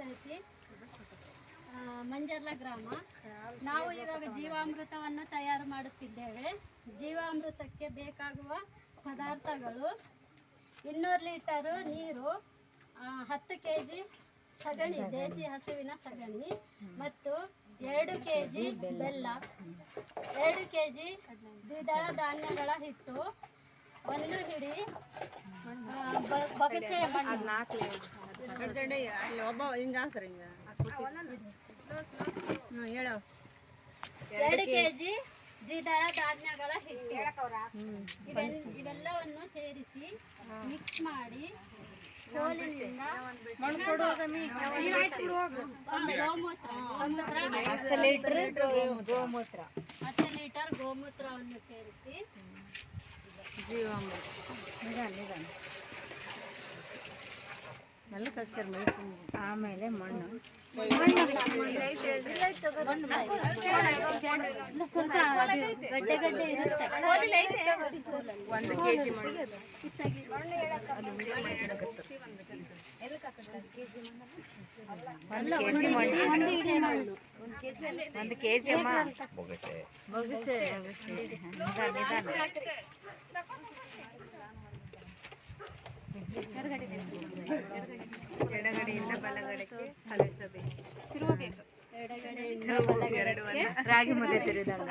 ಪಂಚಾಯತಿ ಮಂಜರ್ಲ ಗ್ರಾಮ. ನಾವು ಇವಾಗ ಜೀವಾಮೃತವನ್ನು ತಯಾರು ಮಾಡುತ್ತಿದ್ದೇವೆ. ಜೀವಾಮೃತಕ್ಕೆ ಬೇಕಾಗುವ ಪದಾರ್ಥಗಳು ಇನ್ನೂರು ಲೀಟರು ನೀರು ಹತ್ತು ಕೆ ಜಿ ಸಗಣಿ. ದೇಸಿ ಹಸುವಿನ ಸಗಣಿ ಮತ್ತು ಎರಡು ಕೆ ಜಿ ಬೆಲ್ಲ. ಎರಡು ಕೆ ಜಿ ದ್ವಿದಳ ಧಾನ್ಯಗಳ ಹಿಟ್ಟು ಒಂದು ಹಿಡಿ ಬಗಸೆ ಮಣ್ಣು ಅಲ್ಲಿ ಒಬ್ಬ ಹಿಂಗ ಹಾಕ್ರಿ ಹಿಂಗ. ಹ್ಞೂ ಹೇಳೋ. ಎರಡು ಕೆಜಿ ದ್ವಿದಳ ಧಾನ್ಯಗಳ ಹಿಟ್ಟು. ಇವೆಲ್ಲವನ್ನು ಸೇರಿಸಿ ಮಿಕ್ಸ್ ಮಾಡಿ ಸೋಲಿನಿಂದ ಗೋಮೂತ್ರ. ಗೋಮೂತ್ರ. ಹತ್ತು ಲೀಟರ್ ಗೋಮೂತ್ರವನ್ನು ಸೇರಿಸಿ ಜೀವಾಮೃತ. ಆಮೇಲೆ ಮಣ್ಣು. ಸ್ವಲ್ಪ ಗಡ್ಡೆ ಗಡ್ಡೆ ಇರುತ್ತೆ. ಒಂದು ಕೆ ಜಿ ಮಣ್ಣು. ಅಲ್ಲ, ಒಂದು ಹಿಡಿ- ಒಂದು ಕೆಜಿ ಮಣ್ಣು. ಒಂದು ಕೆ ಜಿ ಅಮ್ಮ ಬೊಗಸೆ ನಿಧಾನ ನಿಧಾನ ಎಡಗಡೆಯಿಂದ ಬಲಗಡೆಗೆ ಕಲಿಸಬೇಕು ಎಡಗಡೆಯಿಂದ ಬಲಗಡೆಗೆ ರಾಗಿ ಮುದ್ದೆ ತಿರುದಂಗ?